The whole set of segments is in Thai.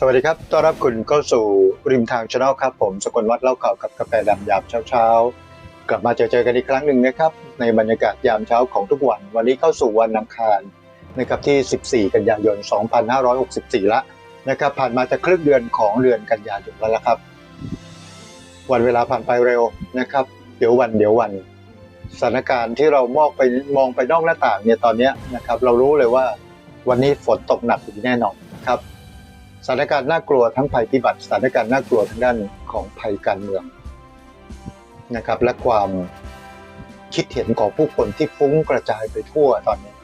สวัสดีครับ ต้อนรับคุณเข้าสู่ริมทางช anel ครับ ผมสกลวัดเล่าข่าวกับกาแฟดำยามเช้าๆ กลับมาเจอเจอกันอีกครั้งหนึ่งนะครับ ในบรรยากาศยามเช้าของทุกวัน วันนี้เข้าสู่วันอังคารนะครับที่ 14 กันยายน 2564 ละนะครับ ผ่านมาจะครึ่งเดือนของเดือนกันยายนแล้วละครับ วันเวลาผ่านไปเร็วนะครับ เดี๋ยววันเดี๋ยววันสถานการณ์ที่เรามองไปมองไปนอกหน้าต่างเนี่ยตอนนี้นะครับ เรารู้เลยว่าวันนี้ฝนตกหนักอย่างแน่นอนนะครับ สถานการณ์น่ากลัวทั้งภัยพิบัติสถานการณ์น่ากลัวทางด้านของภัยการเมืองนะครับ และความคิดเห็นของผู้คนที่ฟุ้งกระจายไปทั่วตอนนี้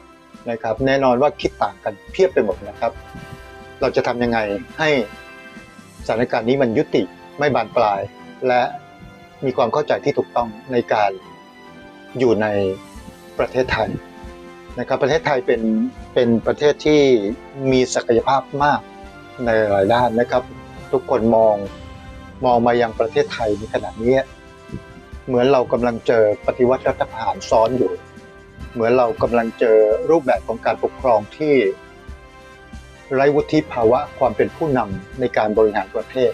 นะครับ แน่นอนว่าคิดต่างกันเพียบไปหมดนะครับ เราจะทำยังไงให้สถานการณ์นี้มันยุติไม่บานปลาย และมีความเข้าใจที่ถูกต้องในการอยู่ในประเทศไทยนะครับ ประเทศไทยเป็นเป็นประเทศที่มีศักยภาพมาก ในหลายด้านนะครับ ทุกคนมองมองมายังประเทศไทยในขณะนี้เหมือนเรากำลังเจอปฏิวัติรัฐประหารซ้อนอยู่ เหมือนเรากำลังเจอรูปแบบของการปกครองที่ไร้วุฒิภาวะความเป็นผู้นำในการบริหารประเทศ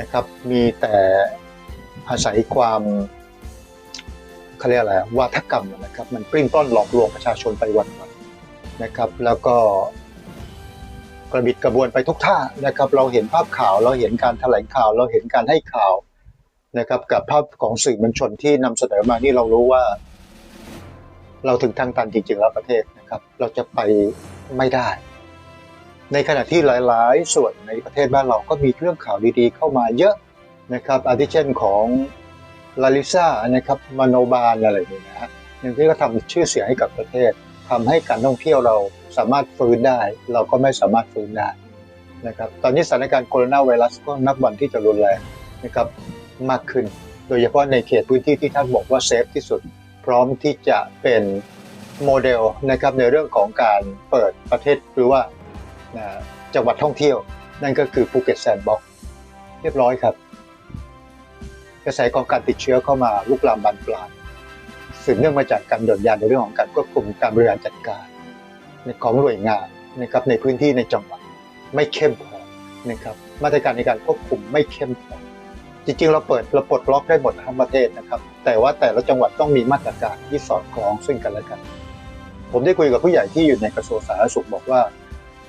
นะครับ มีแต่อาศัยความเขาเรียกอะไรวาทกรรมนะครับ มันปริ้นปล้อนหลอกลวงประชาชนไปวันๆนะครับ แล้วก็ กระบิดกระบวนไปทุกท่านะครับ เราเห็นภาพข่าวเราเห็นการแถลงข่าวเราเห็นการให้ข่าวนะครับกับภาพของสื่อมวลชนที่นำเสนอมานี่เรารู้ว่า เราถึงทางตันจริงๆแล้วประเทศนะครับ เราจะไปไม่ได้ ในขณะที่หลายๆ ส่วนในประเทศบ้านเราก็มีเรื่องข่าวดีๆ เข้ามาเยอะนะครับอาทิเช่นของลาลิซ่านะครับมโนบาลอะไรอย่างเงี้ยนะฮะอย่างที่ก็ทำชื่อเสียงให้กับประเทศ ทำให้การท่องเที่ยวเราสามารถฟื้นได้ เราก็ไม่สามารถฟื้นได้นะครับตอนนี้สถานการณ์โคโรนาไวรัสก็นับวันที่จะรุนแรงนะครับมากขึ้น โดยเฉพาะในเขตพื้นที่ที่ท่านบอกว่าเซฟที่สุด พร้อมที่จะเป็นโมเดลนะครับในเรื่องของการเปิดประเทศหรือว่านะจังหวัดท่องเที่ยว นั่นก็คือภูเก็ตแซนด์บ็อกซ์เรียบร้อยครับ กระแสของการติดเชื้อเข้ามาลุกลามบานปลาย สืบเนื่องมาจากการหย่อนยานในเรื่องของการควบคุมการบริหารจัดการของหน่วยงานนะครับในพื้นที่ในจังหวัดไม่เข้มพอนะครับมาตรการในการควบคุมไม่เข้มพอจริงๆ เราเปิดเราปลดล็อกได้หมดทั้งประเทศนะครับ แต่ว่าแต่ละจังหวัดต้องมีมาตรการที่สอดคล้องซึ่งกันและกัน ผมได้คุยกับผู้ใหญ่ที่อยู่ในกระทรวงสาธารณสุขบอกว่า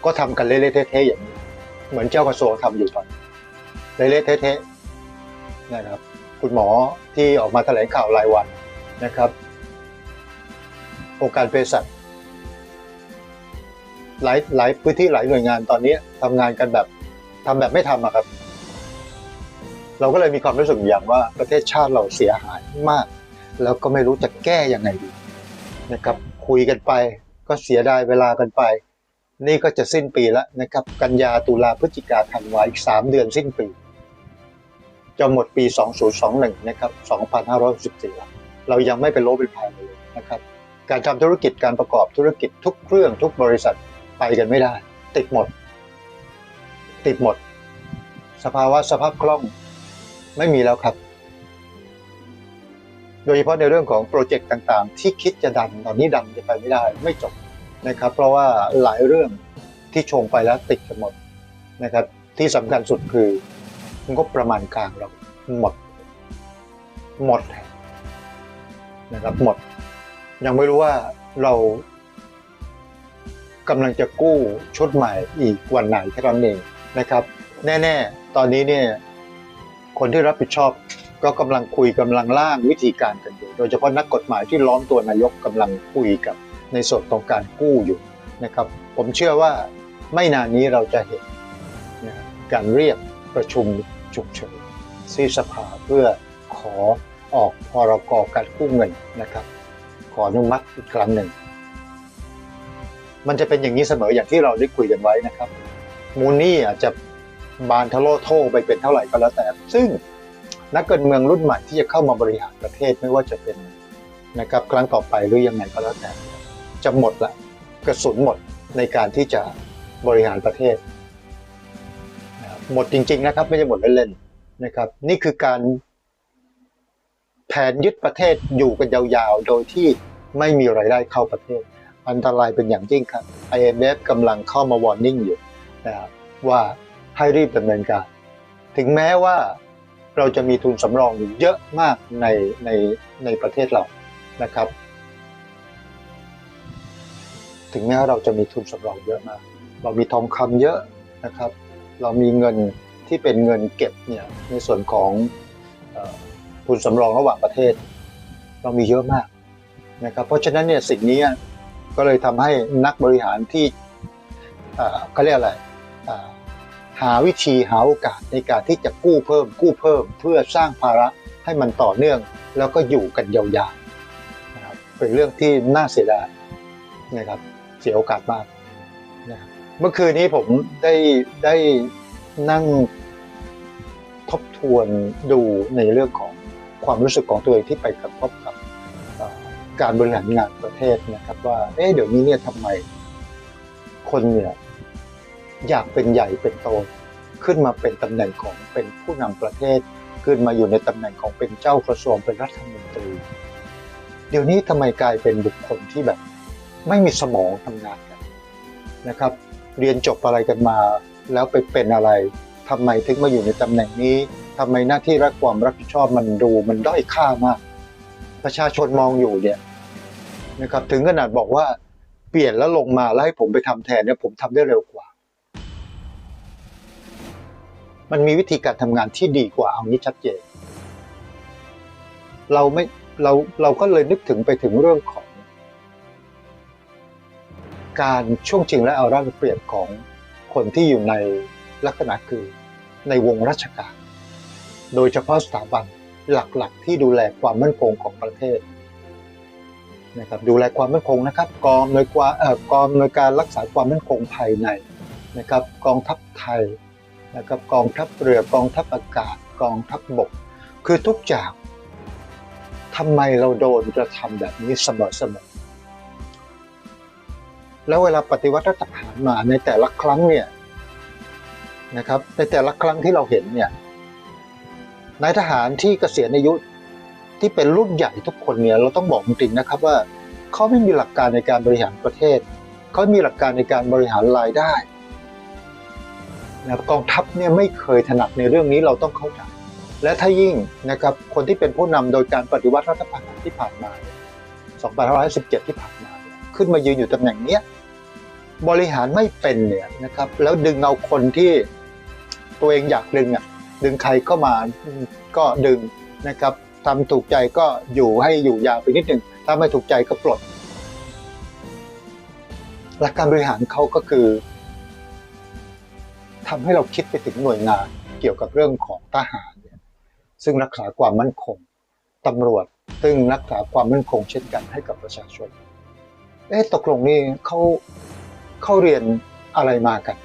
ก็ทำกันเละๆเทะๆอย่างนี้ เหมือนเจ้ากระทรวงทำอยู่ตอนเละๆเทะๆนะครับ คุณหมอที่ออกมาแถลงข่าวรายวัน นะครับองค์การเภสัชหลายหลายพื้นที่หลายหน่วยงานตอนนี้ทำงานกันแบบทำแบบไม่ทำอะครับ เราก็เลยมีความรู้สึกอย่างว่าประเทศชาติเราเสียหายมาก แล้วก็ไม่รู้จะแก้ยังไงดีนะครับ คุยกันไปก็เสียดายเวลากันไป นี่ก็จะสิ้นปีแล้วนะครับ กันยาตุลาพฤศจิกาธันวาอีก 3 เดือนสิ้นปี จะหมดปี 2021 นะครับ 2564แล้ว เรายังไม่เป็นโลเป็นพายเลยนะครับ การทำธุรกิจการประกอบธุรกิจทุกเครื่องทุกบริษัทไปกันไม่ได้ ติดหมด ติดหมด สภาวะสภาพคล่องไม่มีแล้วครับ โดยเฉพาะในเรื่องของโปรเจกต์ต่างๆ ที่คิดจะดันตอนนี้ดันจะไปไม่ได้ไม่จบนะครับ เพราะว่าหลายเรื่องที่ชงไปแล้วติดกันหมดนะครับ ที่สำคัญสุดคืองบประมาณกลางเราหมด หมด นะครับหมด ยังไม่รู้ว่าเรากำลังจะกู้ชุดใหม่อีกวันไหนแค่นั้นเองนะครับ แน่ๆ ตอนนี้เนี่ยคนที่รับผิดชอบก็กำลังคุยกำลังล่างวิธีการกันอยู่ โดยเฉพาะนักกฎหมายที่ล้อมตัวนายกกำลังคุยกับในส่วนของการกู้อยู่นะครับ ผมเชื่อว่าไม่นานนี้เราจะเห็นนะการเรียกประชุมฉุกเฉินที่สภาเพื่อขอ ออกพรกการกู้เงินนะครับ ขออนุมัติอีกครั้งหนึ่ง มันจะเป็นอย่างนี้เสมออย่างที่เราได้คุยกันไว้นะครับ มูลนี่อาจจะบานทะโลโทไปเป็นเท่าไหร่ก็แล้วแต่ ซึ่งนักการเมืองรุ่นใหม่ที่จะเข้ามาบริหารประเทศไม่ว่าจะเป็นนะครับครั้งต่อไปหรือยังไงก็แล้วแต่ จะหมดละกระสุนหมดในการที่จะบริหารประเทศ หมดจริง ๆ นะครับ ไม่ใช่หมดเล่นๆนะครับ นี่คือการ แผนยึดประเทศอยู่กันยาวๆ โดยที่ไม่มีรายได้เข้าประเทศ อันตรายเป็นอย่างยิ่งครับ IMF กำลังเข้ามาวอร์นิ่งอยู่นะครับว่าให้รีบดำเนินการ ถึงแม้ว่าเราจะมีทุนสำรองอยู่เยอะมากในในในประเทศเรานะครับ ถึงแม้ว่าเราจะมีทุนสำรองเยอะมาก เรามีทองคำเยอะนะครับ เรามีเงินที่เป็นเงินเก็บเนี่ยในส่วนของ ทุนสำรองระหว่างประเทศ เรามีเยอะมากนะครับเพราะฉะนั้นเนี่ยสิ่งนี้ก็เลยทำให้นักบริหารที่เขาเรียกอะไรหาวิธีหาโอกาสในการที่จะกู้เพิ่ม กู้เพิ่ม เพื่อสร้างภาระให้มันต่อเนื่อง แล้วก็อยู่กันยาวๆนะครับเป็นเรื่องที่น่าเสียดายนะครับเสียโอกาสมากนะครับเมื่อคืนนี้ผมได้ได้นั่งทบทวนดูในเรื่องของ ความรู้สึกของตัวเองที่ไปกระทบกับการบริหารงานประเทศนะครับ ว่าเอ๊ะเดี๋ยวนี้เนี่ยทำไมคนเนี่ยอยากเป็นใหญ่เป็นโตขึ้นมาเป็นตำแหน่งของเป็นผู้นำประเทศ ขึ้นมาอยู่ในตำแหน่งของเป็นเจ้ากระทรวงเป็นรัฐมนตรี เดี๋ยวนี้ทำไมกลายเป็นบุคคลที่แบบ ไม่มีสมองทำงานกันนะครับ เรียนจบอะไรกันมา แล้วไปเป็นอะไรทำไมถึงมาอยู่ในตำแหน่งนี้ ทำไมหน้าที่และความรับผิดชอบมันดูมันด้อยค่ามาก ประชาชนมองอยู่เนี่ยนะครับถึงขนาดบอกว่าเปลี่ยนแล้วลงมาแล้วให้ผมไปทำแทนเนี่ยผมทำได้เร็วกว่า มันมีวิธีการทำงานที่ดีกว่าเอานี้ชัดเจน เราไม่เราเราก็เลยนึกถึงไปถึงเรื่องของ การช่วงจริงและเอาร่างเปรียบของคนที่อยู่ในลักษณะคือในวงราชการ โดยเฉพาะสถาบันหลักๆ ที่ดูแลความมั่นคงของประเทศนะครับดูแลความมั่นคงนะครับกองหน่วยกว่าเอ่อกองหน่วยการรักษาความมั่นคงภายในนะครับกองทัพไทยนะครับกองทัพเรือกองทัพอากาศ กองทัพบกคือทุกอย่างทำไมเราโดนกระทำแบบนี้เสมอๆแล้วเวลาปฏิวัติรัฐประหารมาในแต่ละครั้งเนี่ยนะครับในแต่ละครั้งที่เราเห็นเนี่ย นายทหารที่เกษียณอายุที่เป็นรุ่นใหญ่ทุกคนเนี่ยเราต้องบอกจริงๆนะครับว่าเขาไม่มีหลักการในการบริหารประเทศเขามีหลักการในการบริหารรายได้นะกองทัพเนี่ยไม่เคยถนัดในเรื่องนี้เราต้องเข้าใจและถ้ายิ่งนะครับคนที่เป็นผู้นำโดยการปฏิวัติรัฐประหารที่ผ่านมา2517 ที่ผ่านมาขึ้นมายืนอยู่ตำแหน่งเนี้ยบริหารไม่เป็นเนี่ยนะครับแล้วดึงเอาคนที่ตัวเองอยากดึงอะ ดึงใครก็มาก็ดึงนะครับทำถูกใจก็อยู่ให้อยู่ยาวไปนิดหนึ่งถ้าไม่ถูกใจก็ปลดหลักการบริหารเขาก็คือทำให้เราคิดไปถึงหน่วยงานเกี่ยวกับเรื่องของทหารเนี่ยซึ่งรักษาความมั่นคงตำรวจซึ่งรักษาความมั่นคงเช่นกันให้กับประชาชน เอ๊ะตกลงนี่เขาเขาเรียนอะไรมากัน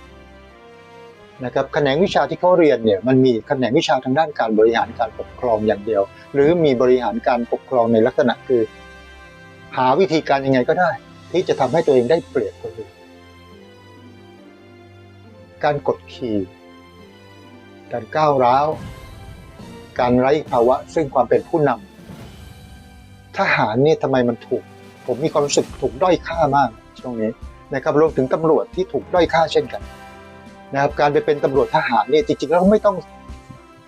นะครับแขนงวิชาที่เขาเรียนเนี่ยมันมีแขนงวิชาทางด้านการบริหารการปกครองอย่างเดียว หรือมีบริหารการปกครองในลักษณะคือ หาวิธีการยังไงก็ได้ ที่จะทำให้ตัวเองได้เปรียบคนอื่นการกดขี่การก้าวร้าว การไร้ภาวะซึ่งความเป็นผู้นำทหารนี่ทำไมมันถูก ผมมีความรู้สึกถูกด้อยค่ามากช่วงนี้นะครับรวมถึงตำรวจที่ถูกด้อยค่าเช่นกัน นะครับการไปเป็นตำรวจทหารเนี่ยจริงๆแล้วไม่ต้อง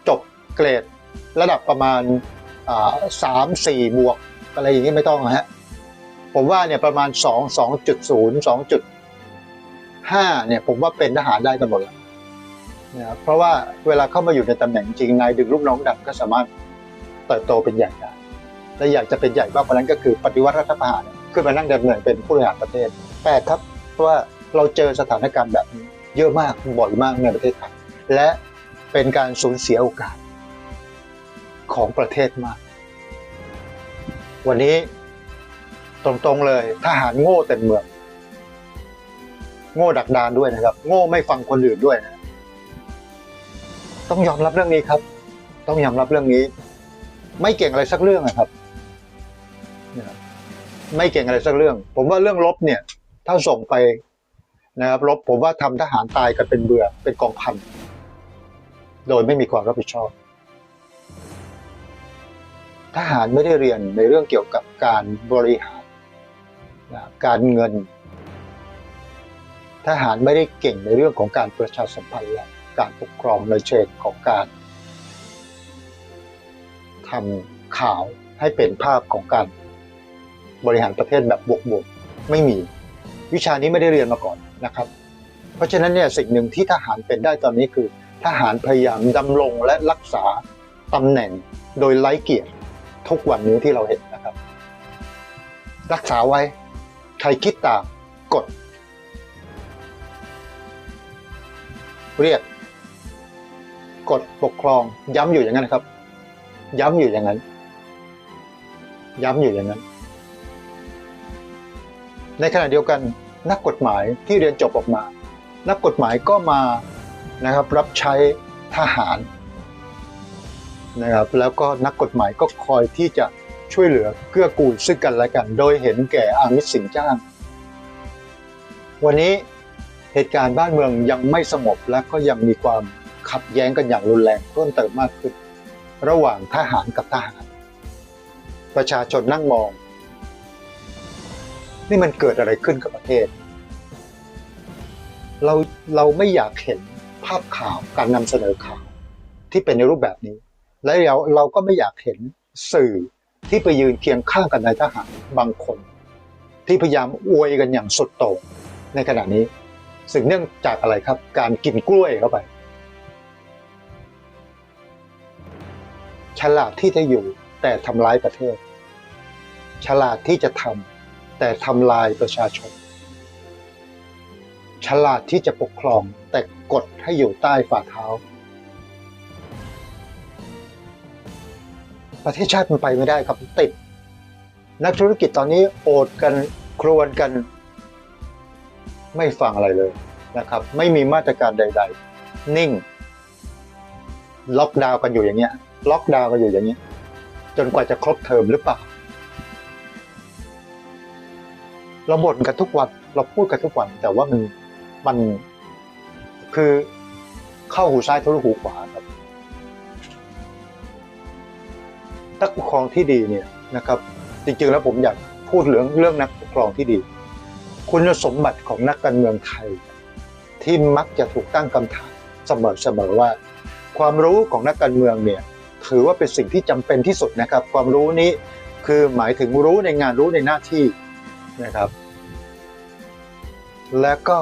จบเกรดระดับประมาณสามสี่บวกอะไรอย่างนี้ไม่ต้องนะฮะผมว่าเนี่ยประมาณสองสองจุดศูนย์สองจุดห้าเนี่ยผมว่าเป็นทหารได้กันหมดแล้วนะครับเพราะว่าเวลาเข้ามาอยู่ในตำแหน่งจริงนายดึงลูกน้องดันก็สามารถเติบโตเป็นใหญ่ได้และอยากจะเป็นใหญ่มากกว่านั้นก็คือปฏิวัติรัฐประหารขึ้นมานั่งดำเนินเป็นผู้บริหารประเทศแปลกครับเพราะว่าเราเจอสถานการณ์แบบนี้ เยอะมากบ่อยมากในประเทศไทยและเป็นการสูญเสียโอกาสของประเทศมาก วันนี้ตรงๆเลยทหารโง่เต็มเมือง โง่ดักดานด้วยนะครับ โง่ไม่ฟังคนอื่นด้วยนะ ต้องยอมรับเรื่องนี้ครับ ต้องยอมรับเรื่องนี้ ไม่เก่งอะไรสักเรื่องนะครับ ไม่เก่งอะไรสักเรื่อง ผมว่าเรื่องลบเนี่ย ถ้าส่งไป นะครับลบผมว่าทำทหารตายกันเป็นเบื่อเป็นกองพันโดยไม่มีความรับผิดชอบ ทหารไม่ได้เรียนในเรื่องเกี่ยวกับการบริหารนะการเงิน ทหารไม่ได้เก่งในเรื่องของการประชาสัมพันธ์และการปกครองในเชิงของการทำข่าวให้เป็นภาพของการบริหารประเทศแบบบวกๆไม่มี วิชานี้ไม่ได้เรียนมาก่อน นะครับ เพราะฉะนั้นเนี่ยสิ่งหนึ่งที่ทหารเป็นได้ตอนนี้คือ ทหารพยายามดำรงและรักษาตำแหน่งโดยไร้เกียรติทุกวันนี้ที่เราเห็นนะครับ รักษาไว้ใครคิดต่างกด เรียกกดปกครองย้ำอยู่อย่างนั้นครับ ย้ำอยู่อย่างนั้น ย้ำอยู่อย่างนั้น ในขณะเดียวกัน นักกฎหมายที่เรียนจบออกมา นักกฎหมายก็มานะครับรับใช้ทหารนะครับแล้วก็นักกฎหมายก็คอยที่จะช่วยเหลือเกื้อกูลซึ่งกันและกัน โดยเห็นแก่อามิสสินจ้าง วันนี้เหตุการณ์บ้านเมืองยังไม่สงบและก็ยังมีความขัดแย้งกันอย่างรุนแรงเพิ่มเติมมากขึ้น ระหว่างทหารกับทหาร ประชาชนนั่งมอง นี่มันเกิดอะไรขึ้นกับประเทศ เราเราไม่อยากเห็นภาพข่าวการนำเสนอข่าวที่เป็นในรูปแบบนี้ และเราเราก็ไม่อยากเห็นสื่อที่ไปยืนเคียงข้างกับนายทหารบางคน ที่พยายามอวยกันอย่างสุดโต่งในขณะนี้ซึ่งเนื่องจากอะไรครับ การกินกล้วยเข้าไปฉลาดที่จะอยู่แต่ทำร้ายประเทศ ฉลาดที่จะทำ แต่ทำลายประชาชน ฉลาดที่จะปกครองแต่กดให้อยู่ใต้ฝ่าเท้า ประเทศชาติมันไปไม่ได้ครับติด นักธุรกิจตอนนี้โอดกันครวนกัน ไม่ฟังอะไรเลยนะครับ ไม่มีมาตรการใด ๆ นิ่ง ล็อกดาวน์กันอยู่อย่างเงี้ยล็อกดาวน์กันอยู่อย่างเงี้ยจนกว่าจะครบเทอมหรือเปล่า เราบ่นกันทุกวัน เราพูดกันทุกวัน แต่ว่ามันมันคือเข้าหูซ้ายทะลุหูขวาครับนักปกครองที่ดีเนี่ยนะครับ จริงๆแล้วผมอยากพูดเรื่องเรื่องนักปกครองที่ดี คุณสมบัติของนักการเมืองไทย ที่มักจะถูกตั้งคำถามเสมอๆว่า ความรู้ของนักการเมืองเนี่ยถือว่าเป็นสิ่งที่จำเป็นที่สุดนะครับ ความรู้นี้คือหมายถึงรู้ในงานรู้ในหน้าที่ นะครับ และก็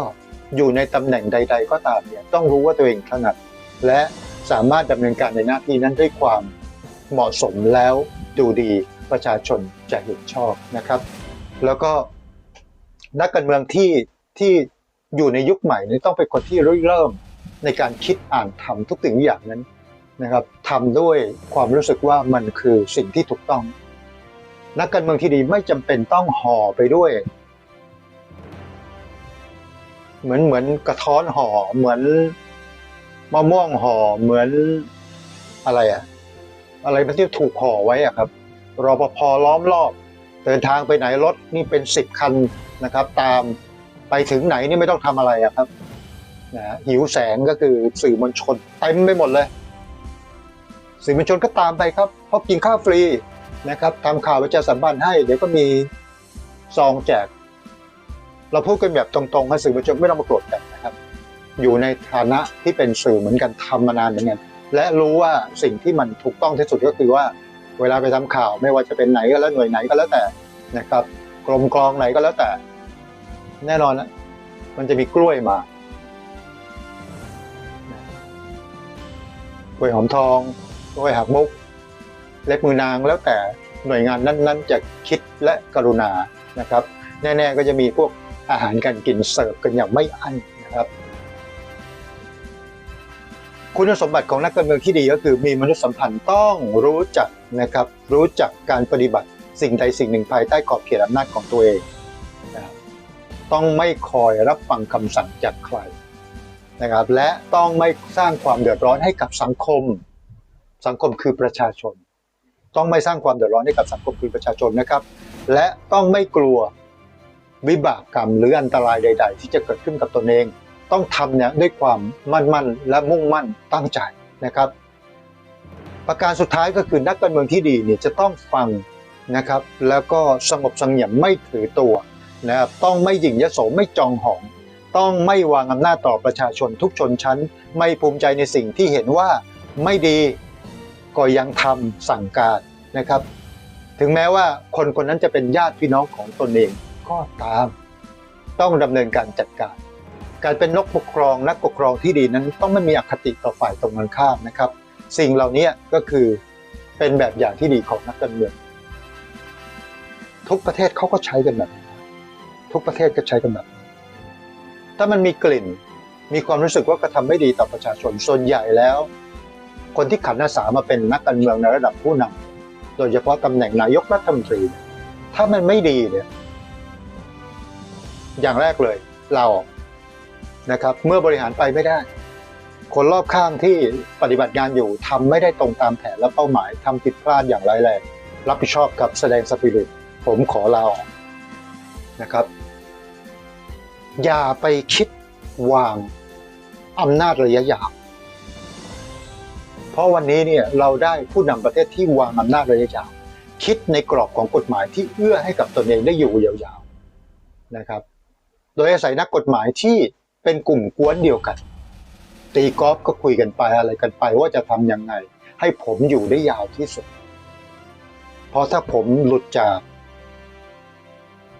อยู่ในตำแหน่งใด ๆ ก็ตามเนี่ยต้องรู้ว่าตัวเองถนัด และสามารถดำเนินการในหน้าที่นั้นด้วยความเหมาะสมแล้วดูดีประชาชนจะเห็นชอบนะครับ แล้วก็นักการเมืองที่ที่อยู่ในยุคใหม่นี่ต้องเป็นคนที่เริ่มในการคิดอ่านทำทุกสิ่งทุกอย่างนั้นนะครับทำด้วยความรู้สึกว่ามันคือสิ่งที่ถูกต้อง นักการเมืองที่ดีไม่จำเป็นต้องห่อไปด้วย เหมือนเหมือนกระท้อนห่อเหมือนมะม่วงห่อเหมือนอะไรอะอะไรที่ถูกห่อไว้อะครับรอปภล้อมรอบ เดินทางไปไหนรถนี่เป็นสิบคันนะครับ ตามไปถึงไหนนี่ไม่ต้องทำอะไรอะครับนะหิวแสงก็คือสื่อมวลชนเต็มไปหมดเลย สื่อมวลชนก็ตามไปครับเพราะกินข้าวฟรี นะครับทำข่าวประชาสัมพันธ์ให้ เดี๋ยวก็มีซองแจก เราพูดกันแบบตรงๆให้สื่อมวลชนไม่ต้องมาโกรธกันนะครับ อยู่ในฐานะที่เป็นสื่อเหมือนกันทำมานานเหมือนกันและรู้ว่าสิ่งที่มันถูกต้องที่สุดก็คือว่า เวลาไปทำข่าวไม่ว่าจะเป็นไหนก็แล้วหน่วยไหนก็แล้วแต่นะครับกรมกรองไหนก็แล้วแต่ แน่นอนนะมันจะมีกล้วยมากล้วยหอมทองกล้วยหักมุก เล็บมือนางแล้วแต่หน่วยงานนั้นๆ จะคิดและกรุณานะครับ แน่ๆก็จะมีพวกอาหารการกินเสิร์ฟกันอย่างไม่อั้นนะครับคุณสมบัติของนักการเมืองที่ดีก็คือมีมนุษยสัมพันธ์ต้องรู้จักนะครับรู้จักการปฏิบัติสิ่งใดสิ่งหนึ่งภายใต้ขอบเขตอำนาจของตัวเองนะครับต้องไม่คอยรับฟังคำสั่งจากใครนะครับและต้องไม่สร้างความเดือดร้อนให้กับสังคม สังคมคือประชาชน ต้องไม่สร้างความเดือดร้อนให้กับสังคมคือประชาชนนะครับ และต้องไม่กลัววิบากกรรมหรืออันตรายใด ๆ ที่จะเกิดขึ้นกับตนเอง ต้องทำเนี่ยด้วยความมั่นมั่นและมุ่งมั่นตั้งใจนะครับ ประการสุดท้ายก็คือนักการเมืองที่ดีเนี่ยจะต้องฟังนะครับ แล้วก็สงบสงี่ยมไม่ถือตัวนะครับต้องไม่หยิ่งยโสไม่จองหอง ต้องไม่วางอำนาจต่อประชาชนทุกชนชั้น ไม่ภูมิใจในสิ่งที่เห็นว่าไม่ดี ก็ยังทำสั่งการนะครับ ถึงแม้ว่าคนคนนั้นจะเป็นญาติพี่น้องของตนเองก็ตาม ต้องดำเนินการจัดการ การเป็นนกปกครองนักปกครองที่ดีนั้นต้องไม่มีอคติต่อฝ่ายตรงกันข้ามนะครับ สิ่งเหล่านี้ก็คือเป็นแบบอย่างที่ดีของนักการเมืองทุกประเทศเขาก็ใช้กันแบบนี้ทุกประเทศก็ใช้กันแบบนี้ถ้ามันมีกลิ่นมีความรู้สึกว่ากระทำไม่ดีต่อประชาชนส่วนใหญ่แล้ว คนที่ขันอาสามาเป็นนักการเมืองในระดับผู้นำโดยเฉพาะตำแหน่งนายกรัฐมนตรี ถ้ามันไม่ดีเนี่ยอย่างแรกเลยเราออกนะครับ เมื่อบริหารไปไม่ได้ คนรอบข้างที่ปฏิบัติงานอยู่ทำไม่ได้ตรงตามแผนและเป้าหมายทำผิดพลาดอย่างร้ายแรงรับผิดชอบกับแสดงสปิริตผมขอลาออกนะครับ อย่าไปคิดวางอำนาจระยะยาว เพราะวันนี้เนี่ยเราได้ผู้นำประเทศที่วางอำนาจระยะยาวคิดในกรอบของกฎหมายที่เอื้อให้กับตนเองได้อยู่ยาวๆนะครับ โดยอาศัยนักกฎหมายที่เป็นกลุ่มกวนเดียวกัน ตีกอล์ฟก็คุยกันไปอะไรกันไปว่าจะทำยังไง ให้ผมอยู่ได้ยาวที่สุด เพราะถ้าผมหลุดจาก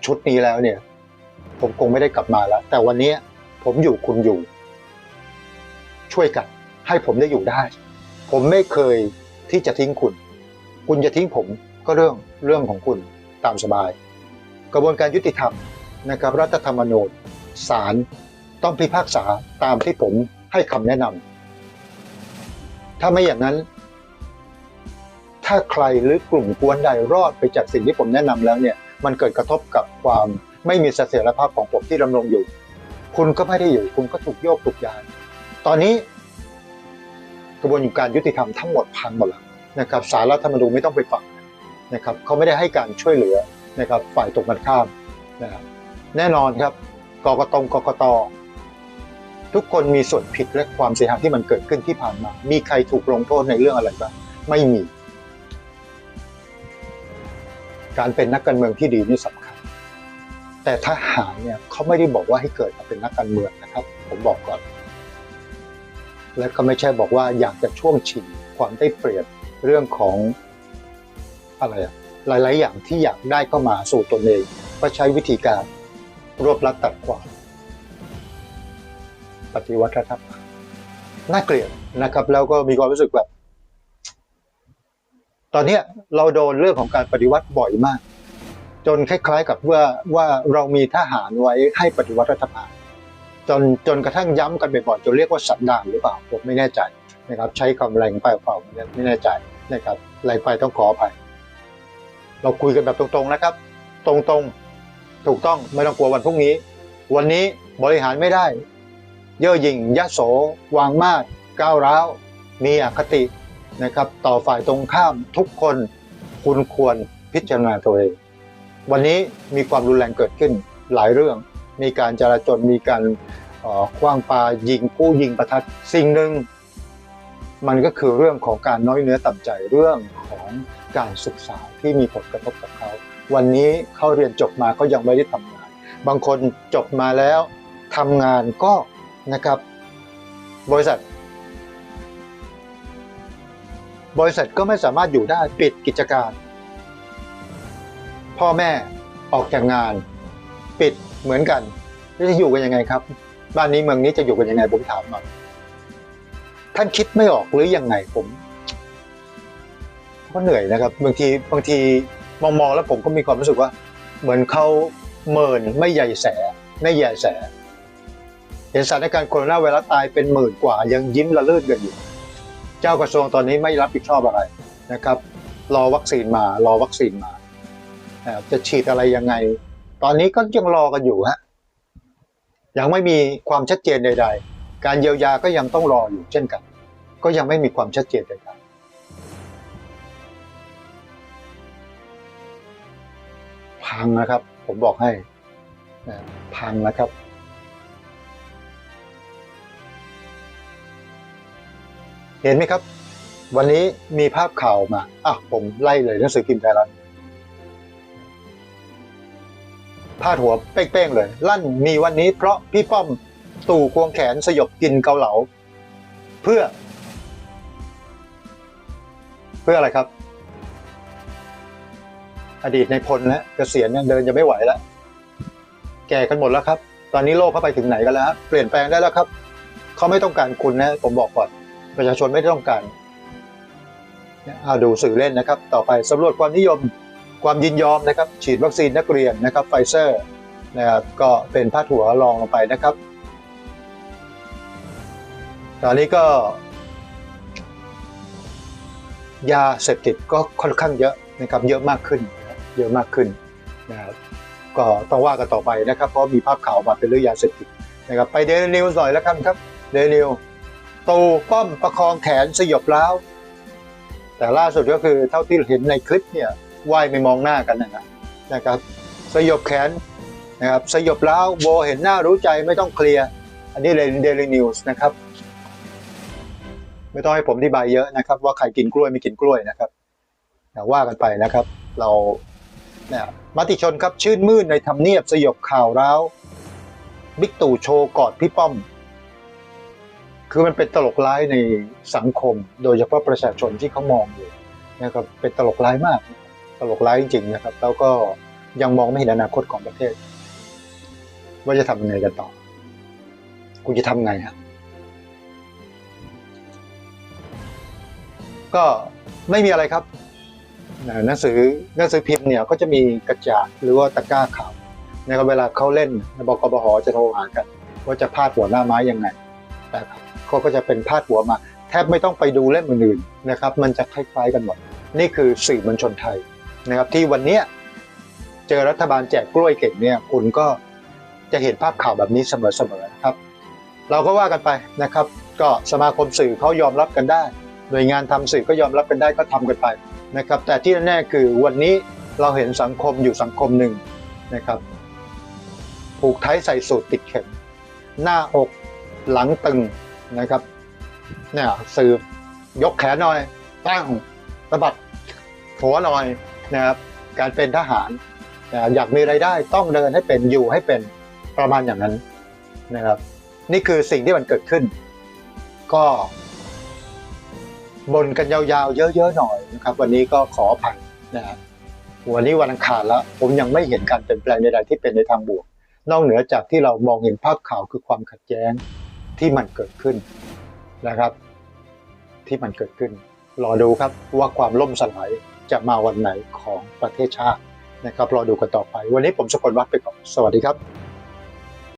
ชุดนี้แล้วเนี่ย ผมคงไม่ได้กลับมาแล้ว แต่วันนี้ผมอยู่คุณอยู่ ช่วยกันให้ผมได้อยู่ได้ ผมไม่เคยที่จะทิ้งคุณ คุณจะทิ้งผมก็เรื่องเรื่องของคุณตามสบาย กระบวนการยุติธรรมนะครับรัฐธรรมนูญศาลต้องพิพากษาตามที่ผมให้คำแนะนำถ้าไม่อย่างนั้น ถ้าใครหรือกลุ่มกวนใดรอดไปจากสิ่งที่ผมแนะนำแล้วเนี่ยมันเกิดกระทบกับความไม่มีเสถียรภาพของผมที่ดำรงอยู่ คุณก็ไม่ได้อยู่ คุณก็ถูกโยกถูกย้ายตอนนี้ กระบวนการยุติธรรมทั้งหมดพังหมดแล้วนะครับสารรัฐธรรมนูญไม่ต้องไปฟังนะครับเขาไม่ได้ให้การช่วยเหลือนะครับฝ่ายตรงกันข้ามนะครับแน่นอนครับกกตกกตทุกคนมีส่วนผิดและความเสียหายที่มันเกิดขึ้นที่ผ่านมา มีใครถูกลงโทษในเรื่องอะไรบ้างไม่มี การเป็นนักการเมืองที่ดีนี่สำคัญ แต่ทหารเนี่ยเขาไม่ได้บอกว่าให้เกิดมาเป็นนักการเมืองนะครับ ผมบอกก่อน และก็ไม่ใช่บอกว่าอยากจะช่วงชิงความได้เปรียบเรื่องของอะไรอะหลาย ๆ อย่างที่อยากได้เข้ามาสู่ตนเอง ก็ใช้วิธีการรวบลัดตัดความปฏิวัติรัฐประหารน่าเกลียดนะครับ แล้วก็มีความรู้สึกแบบ ตอนนี้เราโดนเรื่องของการปฏิวัติบ่อยมาก จนคล้าย ๆ กับว่าว่าเรามีทหารไว้ให้ปฏิวัติรัฐประหาร จนจนกระทั่งย้ำกันบ่อยๆจนเรียกว่าสันดานหรือเปล่าผมไม่แน่ใจนะครับ ใช้คำแรงไปเปล่าไม่แน่ใจนะครับแรงไปต้องขออภัยเราคุยกันแบบตรงๆนะครับ ตรงๆถูกต้องไม่ต้องกลัววันพรุ่งนี้ วันนี้บริหารไม่ได้ เย่อหยิ่งยะโส วางมาดก้าวร้าว มีอคตินะครับ ต่อฝ่ายตรงข้ามทุกคนคุณควรพิจารณาตัวเอง วันนี้มีความรุนแรงเกิดขึ้นหลายเรื่อง มีการจราจรมีการคว้างปายิงผู้ยิงประทัดสิ่งหนึ่ง มันก็คือเรื่องของการน้อยเนื้อต่ำใจเรื่องของการศึกษาที่มีผลกระทบกับเขา วันนี้เขาเรียนจบมาเขายังไม่ได้ทำงาน บางคนจบมาแล้วทำงานก็นะครับ บริษัท บริษัทก็ไม่สามารถอยู่ได้ปิดกิจการ พ่อแม่ออกจากงาน ปิด เหมือนกันแล้วจะอยู่กันยังไงครับ บ้านนี้เมืองนี้จะอยู่กันยังไงผมถามหน่อยท่านคิดไม่ออกหรือยังไงผมก็เหนื่อยนะครับ บางทีบางทีมองมองๆแล้วผมก็มีความรู้สึกว่า เหมือนเขาเมินไม่ใหญ่แส ไม่ใหญ่แสเห็นสถานการณ์โคโรนาไวรัสตายเป็นหมื่นกว่า ยังยิ้มละลื่นกันอยู่ เจ้ากระทรวงตอนนี้ไม่รับผิดชอบอะไรนะครับ รอวัคซีนมารอวัคซีนมาจะฉีดอะไรยังไง ตอนนี้ก็ยังรอกันอยู่ฮะยังไม่มีความชัดเจนใด ๆ การเยียวยาก็ยังต้องรออยู่เช่นกัน ก็ยังไม่มีความชัดเจนใดๆพังนะครับ ผมบอกให้พังนะครับ เห็นไหมครับ วันนี้มีภาพข่าวมาอะผมไล่เลยหนังสือพิมพ์ไทยรัฐ พาดหัวเป้งๆเลย ลั่นมีวันนี้เพราะพี่ป้อมตู่ควงแขนสยบกินเกาเหลา เพื่อ เพื่ออะไรครับ อดีตในพลและเกษียณเนี่ยเดินจะไม่ไหวแล้ว แก่กันหมดแล้วครับ ตอนนี้โลกเข้าไปถึงไหนกันแล้ว เปลี่ยนแปลงได้แล้วครับเขาไม่ต้องการคุณนะ ผมบอกก่อน ประชาชนไม่ต้องการเอาดูสื่อเล่นนะครับ ต่อไปสำรวจความนิยม ความยินยอมนะครับฉีดวัคซีนนักเรียนนะครับไฟเซอร์นะครับก็เป็นพาดหัวรองลงไปนะครับ ตอนนี้ก็ ยาเสพติดก็ค่อนข้างเยอะนะครับเยอะมากขึ้น เยอะมากขึ้นนะครับก็ต้องว่ากันต่อไปนะครับ เพราะมีภาพข่าวมาเป็นเรื่องยาเสพติดนะครับไปเดลินิวหน่อยแล้วกันครับเดลินิวตูป้อมประคองแขนสยบแล้วแต่ล่าสุดก็คือเท่าที่เห็นในคลิปเนี่ย ว่ายไม่มองหน้ากันนะครับนะครับสยบแขนนะครับสยบแล้วโบเห็นหน้ารู้ใจไม่ต้องเคลียร์ อันนี้เลยเดลินิวส์นะครับ ไม่ต้องให้ผมอธิบายเยอะนะครับ ว่าใครกินกล้วยไม่กินกล้วยนะครับแต่ว่ากันไปนะครับ เราเนี่ยมติชนครับชื่นมื่นในทำเนียบสยบข่าวร้าวบิ๊กตู่โชว์กอดพี่ป้อม คือมันเป็นตลกร้ายในสังคม โดยเฉพาะประชาชนที่เขามองอยู่นะครับเป็นตลกร้ายมาก ตลกร้ายจริงๆนะครับ แล้วก็ยังมองไม่เห็นอนาคตของประเทศ ว่าจะทำยังไงกันต่อคุณจะทำไงฮะก็ไม่มีอะไรครับหนังสือหนังสือพิมพ์เนี่ยก็จะมีกระจาดหรือว่าตะกร้าข่าวนะครับเวลาเขาเล่นบกบหจะโทรหากัน ว่าจะพาดหัวหน้าไม้ยังไงนะครับเขาก็จะเป็นพาดหัวมา แทบไม่ต้องไปดูเล่มอื่นๆนะครับ มันจะคล้ายๆกันหมด นี่คือสื่อมวลชนไทย นะครับที่วันนี้เจอรัฐบาลแจกกล้วยเก่งเนี่ยคุณก็จะเห็นภาพข่าวแบบนี้เสมอๆนะครับ เราก็ว่ากันไปนะครับ ก็สมาคมสื่อเขายอมรับกันได้ หน่วยงานทำสื่อก็ยอมรับกันได้ก็ทำกันไปนะครับ แต่ที่แน่ๆคือวันนี้เราเห็นสังคมอยู่สังคมหนึ่งนะครับผูกไทยใส่สูตรติดเข็มหน้าอกหลังตึงนะครับเนี่ยสื่อยกแขนหน่อยตั้งสะบัดหัวหน่อย นะครับการเป็นทหารนะอยากมีไรายได้ต้องเดินให้เป็นอยู่ให้เป็นประมาณอย่างนั้นนะครับ นี่คือสิ่งที่มันเกิดขึ้น ก็บ่นกันยาวๆ เยอะๆหน่อยนะครับ วันนี้ก็ขออภัยนะครับวันนี้วันอังคารแล้ว ผมยังไม่เห็นการเปลี่ยนแปลงใดๆที่เป็นในทางบวก นอกเหนือจากที่เรามองเห็นภาพข่าวคือความขัดแย้งที่มันเกิดขึ้นนะครับ ที่มันเกิดขึ้นรอดูครับว่าความล่มสลาย จะมาวันไหนของประเทศชาตินะครับรอดูกันต่อไป วันนี้ผมสกลวัฒน์ไปก่อนสวัสดีครับ